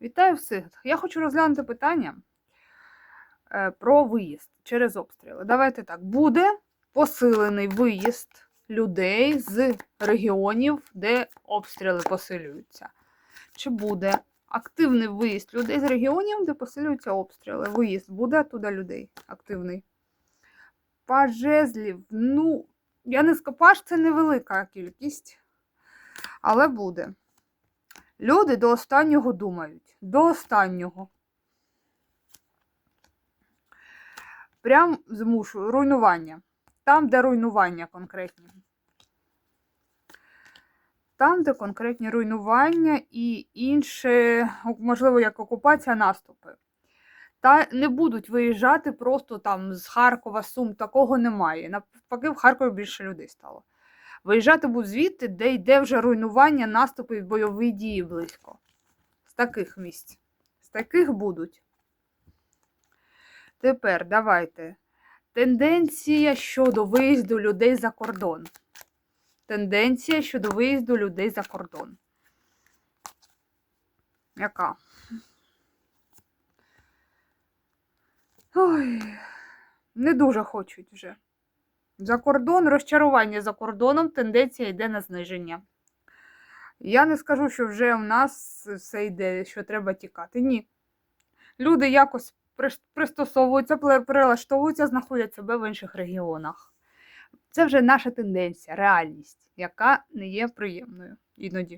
Вітаю всіх! Я хочу розглянути питання е, про виїзд через обстріли. Давайте так. Буде посилений виїзд людей з регіонів, де обстріли посилюються. Чи буде активний виїзд людей з регіонів, де посилюються обстріли? Виїзд буде туди людей активний. Пажезлів, ну, я не скажу, це невелика кількість, але буде. Люди до останнього думають. До останнього. Прям змушую. Руйнування. Там, де руйнування конкретні. Там, де конкретні руйнування і інше, можливо, як окупація, наступи. Та не будуть виїжджати просто там з Харкова, Сум, такого немає. Навпаки, в Харкові більше людей стало. Виїжджати будуть звідти, де йде вже руйнування, наступи і бойові дії близько. З таких місць. З таких будуть. Тепер давайте. Тенденція щодо виїзду людей за кордон. Тенденція щодо виїзду людей за кордон. Яка? Ой, не дуже хочуть вже. За кордон, розчарування за кордоном, тенденція йде на зниження. Я не скажу, що вже в нас все йде, що треба тікати. Ні. Люди якось пристосовуються, прилаштовуються, знаходять себе в інших регіонах. Це вже наша тенденція, реальність, яка не є приємною іноді.